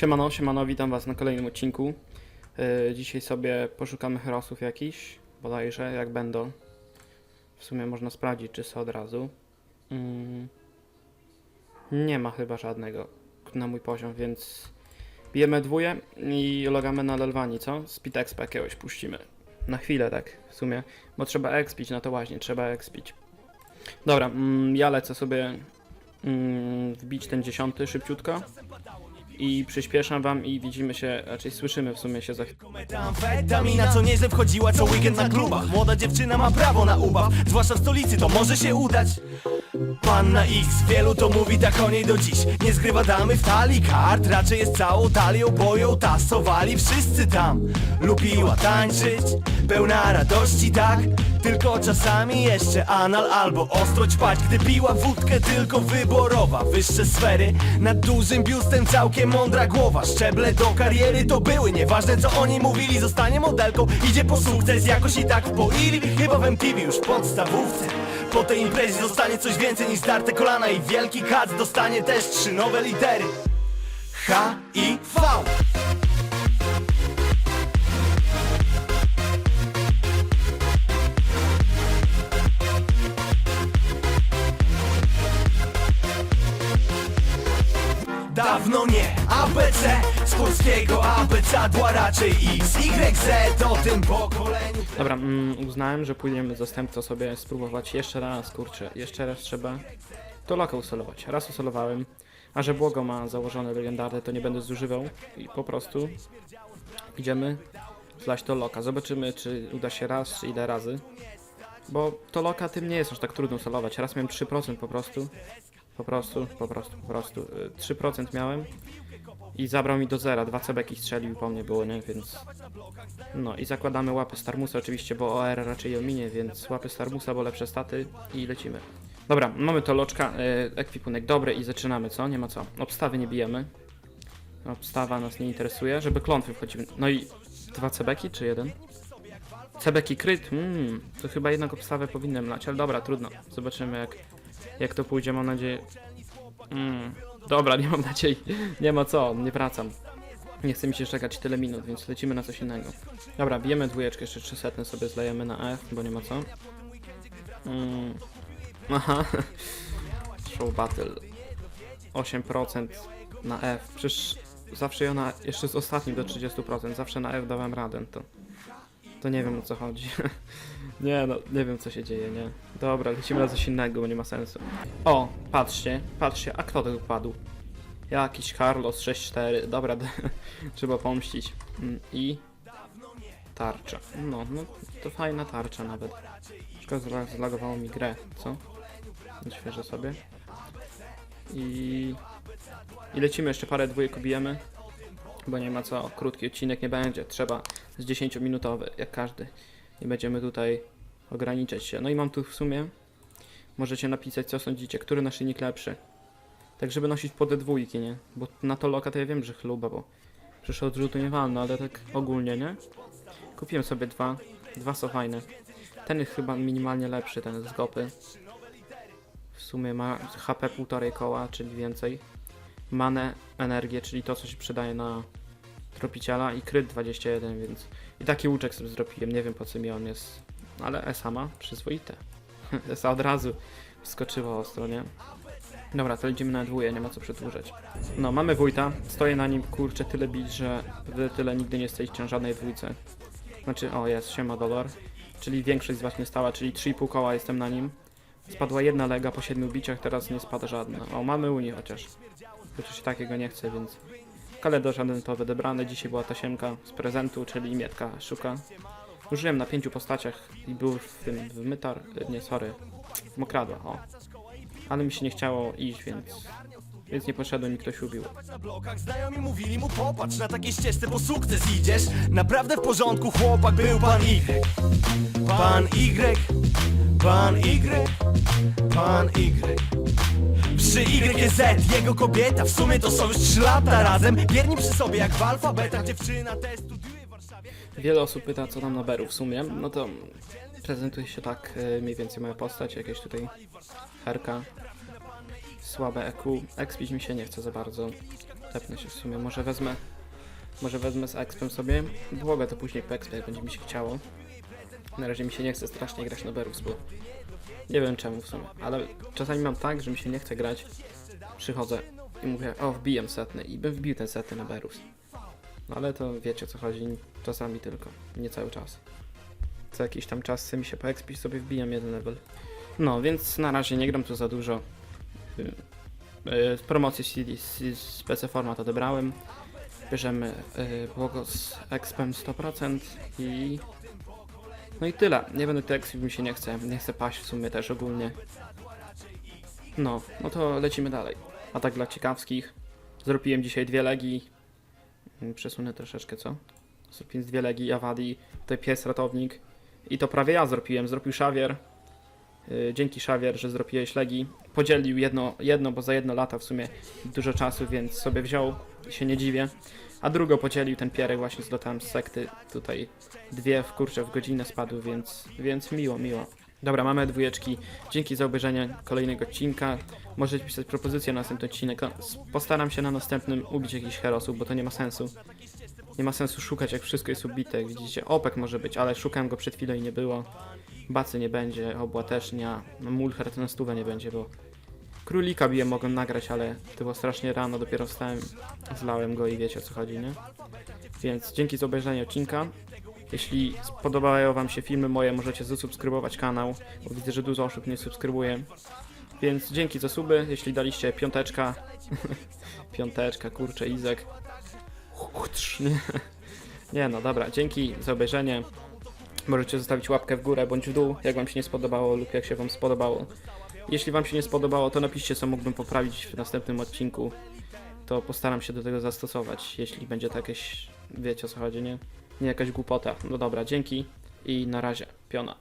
Siemano, siemano, witam was na kolejnym odcinku. Yy, dzisiaj sobie poszukamy herosów jakiś, bodajże, jak będą. W sumie można sprawdzić, czy są od razu. Mm, nie ma chyba żadnego na mój poziom, więc bijemy dwóje i logamy na Lelwani, co? Speed Expa jakiegoś puścimy. Na chwilę tak, w sumie, bo trzeba expić na to właśnie, trzeba expić. Dobra, mm, ja lecę sobie mm, wbić ten dziesiąty szybciutko i przyspieszam wam i widzimy się, raczej słyszymy w sumie się za chwilę. Metamfetamina co nieźle wchodziła co weekend na klubach Młoda dziewczyna ma prawo na ubaw Zwłaszcza w stolicy to może się udać Panna X, wielu to mówi tak o niej do dziś. Nie zgrywa damy w talii kart Raczej jest całą talią boją tasowali wszyscy tam. Lubiła tańczyć, pełna radości tak. Tylko czasami jeszcze anal albo ostro ćpać. Gdy piła wódkę tylko wyborowa Wyższe sfery, nad dużym biustem całkiem mądra głowa. Szczeble do kariery to były, nieważne co oni mówili Zostanie modelką, idzie po sukces, jakoś i tak wpoili Chyba w MTV już w podstawówce Po tej imprezie zostanie coś więcej niż zdarte kolana I wielki kac dostanie też trzy nowe litery. H i V. Dawno nie ABC Z polskiego abecadła raczej X, Y, Z. O tym pokoleniu Dobra, mm, uznałem, że pójdziemy zastępco sobie spróbować jeszcze raz, kurczę, jeszcze raz trzeba to loka usolować. Raz usolowałem, a że błogo ma założone legendarne, to nie będę zużywał i po prostu idziemy zlać to loka. Zobaczymy, czy uda się raz, czy ile razy. Bo to loka tym nie jest aż tak trudno solować. Raz miałem 3% po prostu. Po prostu, po prostu, po prostu. y, 3% miałem i zabrał mi do zera. Dwa cebeki strzelił po mnie było, nie? Więc no i zakładamy łapy Starmusa oczywiście, bo OR raczej ją minie, więc łapy Starmusa, bo lepsze staty i lecimy. Dobra, mamy to loczka, y, ekwipunek dobry i zaczynamy, co? Nie ma co. Obstawy nie bijemy. Obstawa nas nie interesuje, żeby klątwy wchodzimy. No i dwa cebeki czy jeden? Cebeki kryt, hmm, to chyba jednak obstawę powinienem lać, ale dobra, trudno. Zobaczymy jak, jak to pójdzie, mam nadzieję. Mm, dobra, nie mam nadziei, nie ma co, nie wracam. Nie chce mi się czekać tyle minut, więc lecimy na coś innego. Dobra, bijemy dwójeczkę, jeszcze 300 sobie zlejemy na F, bo nie ma co. Mm. Aha. Show Battle. 8% na F. Przecież zawsze ja na, jeszcze z ostatnim do 30%, zawsze na F dałem radę, to... To nie wiem o co chodzi. nie no, nie wiem co się dzieje, nie. Dobra, lecimy na coś innego, bo nie ma sensu. O, patrzcie, patrzcie, a kto tu padł? Jakiś Carlos 6-4, dobra, trzeba pomścić. Mm, I tarcza. No, no, to fajna tarcza nawet. Szkoda, zla- zlagowało mi grę, co? Odświeżę sobie. I... I lecimy, jeszcze parę dwójek ubijemy. Bo nie ma co, krótki odcinek nie będzie, trzeba z 10-minutowy, jak każdy. Nie będziemy tutaj ograniczać się. No i mam tu w sumie, możecie napisać co sądzicie, który naszyjnik lepszy. Tak żeby nosić po dwójki, nie? Bo na to loka to ja wiem, że chluba, bo przecież odrzutu nie walno, ale tak ogólnie, nie? Kupiłem sobie dwa, dwa są fajne. Ten jest chyba minimalnie lepszy, ten z gopy. W sumie ma HP półtorej koła, czyli więcej. Manę, energię, czyli to co się przydaje na tropiciela i kryt 21, więc i taki łuczek sobie zrobiłem, nie wiem po co mi on jest, ale ESA ma przyzwoite. ESA od razu wskoczyło ostro, nie? Dobra, to idziemy na dwóje, nie ma co przedłużać. No, mamy wójta, stoję na nim, kurczę, tyle bić, że tyle nigdy nie stoicie na żadnej dwójce. Znaczy, o jest, siema dolar. Czyli większość z was nie stała, czyli 3,5 koła jestem na nim. Spadła jedna lega po 7 biciach, teraz nie spada żadna. O, mamy Uni chociaż. Chociaż i takiego nie chcę, więc... Kalendarz to wybrany, dzisiaj była tasiemka z prezentu, czyli Mietka szuka. Użyłem na pięciu postaciach i był w tym, w Mytar, nie, sorry, w Mokradła, o. Ale mi się nie chciało iść, więc... Więc nie poszedłem i ktoś ubił. na blokach Znajomi mówili mu popatrz na ścieżce sukces idziesz Naprawdę w porządku chłopak był pan Y Pan Y Pan Y Pan Y Jego kobieta W sumie to są już 3 lata razem Bierni przy sobie jak w Dziewczyna te studiuje w Warszawie Wiele osób pyta, co tam na Beru w sumie. No to prezentuje się tak e, mniej więcej moja postać, jakieś tutaj herka, słabe EQ. Expić mi się nie chce za bardzo. tepnę się w sumie, może wezmę, może wezmę z expem sobie, błoga to później po expie, będzie mi się chciało. Na razie mi się nie chce strasznie grać na Berus, bo nie wiem czemu w sumie, ale czasami mam tak, że mi się nie chce grać, przychodzę i mówię, o wbijam setny i bym wbił ten setny na Berus. No ale to wiecie o co chodzi, czasami tylko, nie cały czas. Co jakiś tam czas chce mi się poekspić, sobie wbijam jeden level. No, więc na razie nie gram tu za dużo. Y, y, Z promocji CD z- PC Format odebrałem. Bierzemy y, błogo z expem 100% i... No i tyle. Nie będę tekstów, mi się nie chce. Nie chcę paść w sumie też ogólnie. No, no to lecimy dalej. A tak dla ciekawskich. Zrobiłem dzisiaj dwie legi. Mm, Przesunę troszeczkę, co? Zrobiłem dwie legi Awadi, tutaj pies ratownik. I to prawie ja zrobiłem, zrobił Szawier. Yy, Dzięki Szawier, że zrobiłeś legi. Podzielił jedno, jedno, bo za jedno lata w sumie dużo czasu, więc sobie wziął i się nie dziwię. A drugo podzielił ten pierek właśnie z lotem z sekty. Tutaj dwie w kurczę w godzinę spadły, więc, więc miło, miło. Dobra, mamy dwójeczki. Dzięki za obejrzenie kolejnego odcinka. Możecie pisać propozycje na następny odcinek. Postaram się na następnym ubić jakichś herosów, bo to nie ma sensu. Nie ma sensu szukać, jak wszystko jest ubite. Widzicie, opek może być, ale szukałem go przed chwilą i nie było. Bacy nie będzie, obła też nie. Mulher na stówę nie będzie, bo królika bije mogą nagrać, ale to było strasznie rano, dopiero wstałem, zlałem go i wiecie o co chodzi, nie? Więc dzięki za obejrzenie odcinka. Jeśli spodobają wam się filmy moje, możecie zasubskrybować kanał, bo widzę, że dużo osób nie subskrybuje. Więc dzięki za suby, jeśli daliście piąteczka, piąteczka, kurczę, Izek. Nie. nie no, dobra, dzięki za obejrzenie. Możecie zostawić łapkę w górę bądź w dół, jak wam się nie spodobało lub jak się wam spodobało. Jeśli wam się nie spodobało, to napiszcie, co mógłbym poprawić w następnym odcinku. To postaram się do tego zastosować, jeśli będzie to jakieś, wiecie o co chodzi, nie? Nie jakaś głupota. No dobra, dzięki i na razie. Piona.